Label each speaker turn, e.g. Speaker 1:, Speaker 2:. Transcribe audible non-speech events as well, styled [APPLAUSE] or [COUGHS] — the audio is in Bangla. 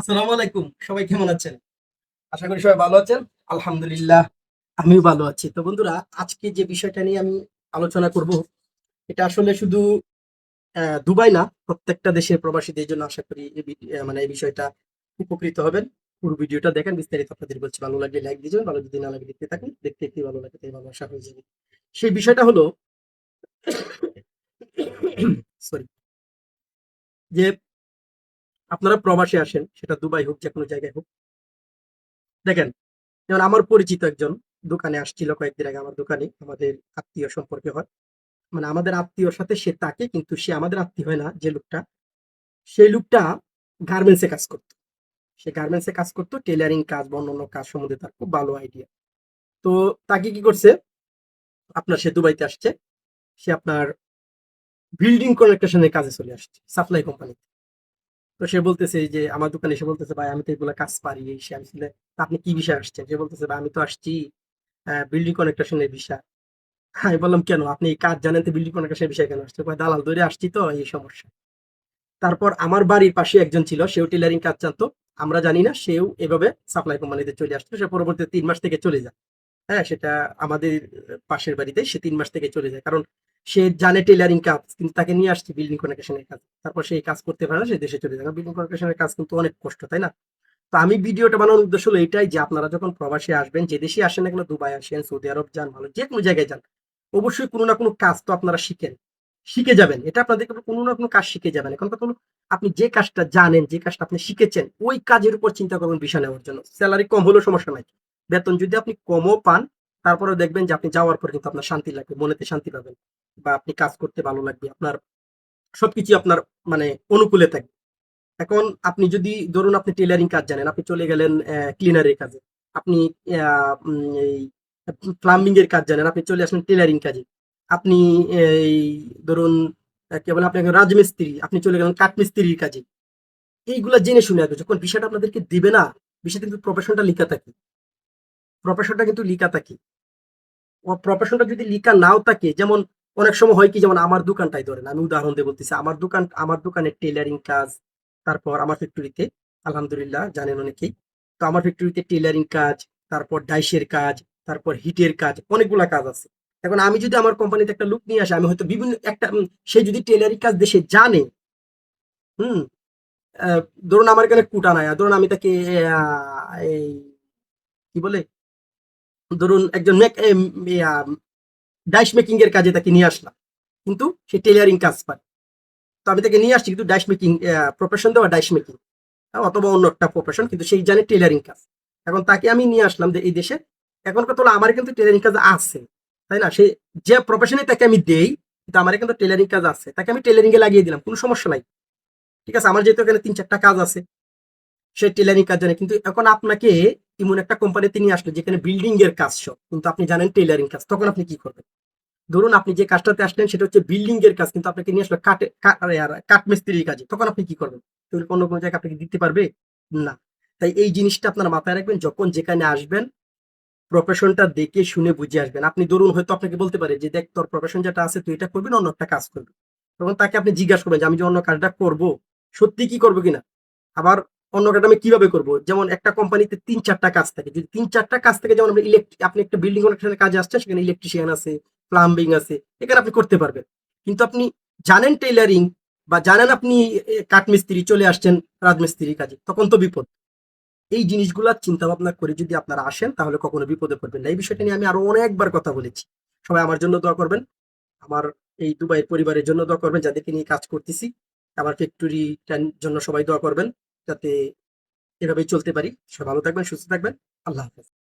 Speaker 1: আসসালামু আলাইকুম। সবাই কেমন আছেন? আশা করি সবাই ভালো আছেন। আলহামদুলিল্লাহ, আমিও ভালো আছি। তো বন্ধুরা, আজকে যে বিষয়টা নিয়ে আমি আলোচনা করব, এটা আসলে শুধু দুবাই না, প্রত্যেকটা দেশের প্রবাসীদের জন্য আশা করি মানে এই বিষয়টা উপকৃত হবেন। পুরো ভিডিওটা দেখেন, বিস্তারিত আপনাদের বলছি। ভালো লাগলে লাইক দিয়ে যাবেন ভালো যদি না লাগে দেখতে থাকুন। দেখতে একটু ভালো লাগে, তাই ভালোবাসা হয়ে যাবে। সেই বিষয়টা হলো [COUGHS] সরি যে আপনারা প্রবাসে আসেন, সেটা দুবাই হোক যে কোনো জায়গায় হোক। দেখেন, যেমন আমার পরিচিত একজন দোকানে আসছিল কয়েকদিন আগে আমার দোকানে, আমাদের আত্মীয় সম্পর্কে হয়। মানে আমাদের আত্মীয়র সাথে সে তাকে কিন্তু সে আমাদের আত্মীয় হয় না, যে লোকটা। সেই লোকটা গার্মেন্টসে কাজ করতো। সে গার্মেন্টসে কাজ করতো টেলারিং কাজ বা অন্যান্য কাজ সম্বন্ধে তার খুব ভালো আইডিয়া। তো তাকে কি করছে? আপনার সে দুবাইতে আসছে, সে আপনার বিল্ডিং কনস্ট্রাকশনের কাজে চলে আসছে, সাপ্লাই কোম্পানিতে। তো সে বলতেছে যে, আমার দোকানে এসে বলতেছে, ভাই, আমি তো এগুলা কাজ পারি। এই সে আমি আপনি কি বিষয় আসছেন? সে বলতেছে, ভাই, আমি তো আসছি বিল্ডিং কনেকশনের বিষয়। আমি বললাম, কেন? আপনি কাজ জানেন তো বিল্ডিং কনেকশনের বিষয় কেন আসছে দালাল, ধরে আসছি তো, এই সমস্যা। তারপর আমার বাড়ির পাশে একজন ছিল, সেও টেলারিং কাজ জানতো। আমরা জানি না, সেও এভাবে সাপ্লাই কোম্পানিতে চলে আসতো। সে পরবর্তী তিন মাস থেকে চলে যায়। হ্যাঁ সেটা আমাদের পাশের বাড়িতে, সে তিন মাস থেকে চলে যায়। কারণ সে জানে টেলারিং কাজ, কিন্তু তাকে নিয়ে আসছে বিল্ডিং কনেকশনের কাজ। তারপর সেই কাজ করতে পারে সে দেশে চলে যায় বিল্ডিং কনেকশনের কাজ কিন্তু অনেক কষ্ট, তাই না? তো আমি ভিডিওটা বানানোর উদ্দেশ্য হলো এটাই যে আপনারা যখন প্রবাসে আসবেন, যে দেশে আসেন কেন, দুবাই আসেন, সৌদি আরব যান, ভালো যে কোনো জায়গায় যান, অবশ্যই কোনো না কোনো কাজ তো আপনারা শিখেন। শিখে যাবেন। এটা আপনাদের কোনো না কোনো কাজ শিখে যাবেন। এখন হলো, আপনি যে কাজটা জানেন, যে কাজটা আপনি শিখেছেন, ওই কাজের উপর চিন্তা করবেন বিষয় নেওয়ার জন্য। স্যালারি কম হলেও সমস্যা নাই। বেতন যদি আপনি কমও পান, তারপরেও দেখবেন যে আপনি যাওয়ার পর কিন্তু আপনার শান্তি লাগবে, মনেতে শান্তি পাবেন। বা আপনি কাজ করতে ভালো লাগবে, আপনার সবকিছু আপনার মানে অনুকূলে থাকবে। এখন আপনি যদি ধরুন আপনি টেলারিং কাজ জানেন, আপনি চলে গেলেন ক্লিনারের কাজে, আপনি এই প্লাম্বিং এর কাজ জানেন, আপনি চলে আসলেন টেলারিং কাজে, আপনি এই ধরুন কি বলে আপনাকে রাজমিস্ত্রি, আপনি চলে গেলেন কাঠমিস্ত্রির কাজে, এইগুলা জেনে শুনে আসবে, যখন বিষয়টা আপনাদেরকে দিবে না, বিষয়টা কিন্তু প্রফেশনটা লিখা থাকে। প্রফেশনটা কিন্তু লিখা থাকে। প্রফেশনটা যদি লিখা নাও থাকে, যেমন অনেক সময় হয় কি, যেমন আমার দোকানটাই ধরেন, আমি উদাহরণ দিয়ে বলতেছি, আমার দোকান, আমার দোকানে টেলারিং কাজ, তারপর আমার ফ্যাক্টরিতে আলহামদুলিল্লাহ জানেন অনেকেই, তো আমার ফ্যাক্টরিতে টেলারিং কাজ, তারপর ডাইসের কাজ, তারপর হিটের কাজ, অনেকগুলা কাজ আছে। এখন আমি যদি আমার কোম্পানিতে একটা লুক নিয়ে আসি, আমি হয়তো বিভিন্ন, একটা সে যদি টেলারিং কাজ দেশে জানে, হুম ধরুন আমার এখানে কুটা নাই ধরুন আমি তাকে এই, কি বলে, ধরুন একজন ডাইস মেকিং এর কাজে তাকে নিয়ে আসলাম। কিন্তু সে টেলারিং কাজ পারে তো আমি তাকে নিয়ে আসছি কিন্তু ডাইস মেকিং প্রফেশন দেওয়া ডাইস মেকিং অথবা অন্য একটা প্রফেশন কিন্তু সেই জানে টেলারিং কাজ। এখন তাকে আমি নিয়ে আসলাম যে এই দেশে, এখন কথা হলো আমার কিন্তু টেলারিং কাজ আছে, তাই না? সে যে প্রফেশনে তাকে আমি দেই, কিন্তু আমার কিন্তু টেলারিং কাজ আছে। তাকে আমি টেলারিং এ লাগিয়ে দিলাম, কোনো সমস্যা নাই। ঠিক আছে, আমার যেহেতু এখানে তিন চারটা কাজ আছে সে টেলারিং কাজ জানে। কিন্তু এখন আপনাকে এমন একটা কোম্পানিতে নিয়ে আসলো, যেখানে বিল্ডিং এর কাজ সব। কিন্তু আপনি জানেন টেলারিং কাজ, তখন আপনি কি করবেন? ধরুন আপনি যে কাজটাতে আসলেন, সেটা হচ্ছে বিল্ডিং এর কাজ, কিন্তু আপনাকে নিয়ে আসলো কাঠে কাঠ মিস্ত্রির কাজে। তখন আপনি কি করবেন? অন্য কোনো জায়গায় আপনাকে দিতে পারবে? না। তাই এই জিনিসটা আপনারা মাথায় রাখবেন, যখন যেখানে আসবেন প্রফেশনটা দেখে শুনে বুঝে আসবেন। আপনি ধরুন হয়তো আপনাকে বলতে পারে যে, দেখ, তোর প্রফেশন যেটা আছে, তুই এটা করবি না, অন্য একটা কাজ করবি। তখন তাকে আপনি জিজ্ঞাসা করবেন যে, আমি যে অন্য কাজটা করব, সত্যি কি করব কিনা? আবার অন্য কাজটা আমি কীভাবে করব? যেমন একটা কোম্পানিতে তিন, চারটা কাজ থাকে। যদি তিন, চারটা কাজ থেকে, যেমন ইলেকট্রিক আপনি একটা বিল্ডিং কানেকশনের কাজে আসছেন, সেখানে ইলেকট্রিশিয়ান আছে প্লাম্বিং আছে, এখানে আপনি করতে পারবেন। কিন্তু আপনি জানেন টেইলারিং বা জানেন আপনি কাঠমিস্ত্রি চলে আসছেন রাজমিস্ত্রির কাজে, তখন তো বিপদ। এই জিনিসগুলা চিন্তা ভাবনা করে যদি আপনারা আসেন, তাহলে কখনো বিপদে পড়বেন না। এই বিষয়টা নিয়ে আমি আরও অনেকবার কথা বলেছি। সবাই আমার জন্য দোয়া করবেন। আমার এই দুবাইয়ের পরিবারের জন্য দোয়া করবেন। যাদেরকে নিয়ে কাজ করতেছি আমার ফ্যাক্টরিটার জন্য সবাই দোয়া করবেন। যাতে এভাবেই চলতে পারি। সবাই ভালো থাকবেন সুস্থ থাকবেন। আল্লাহ হাফেজ।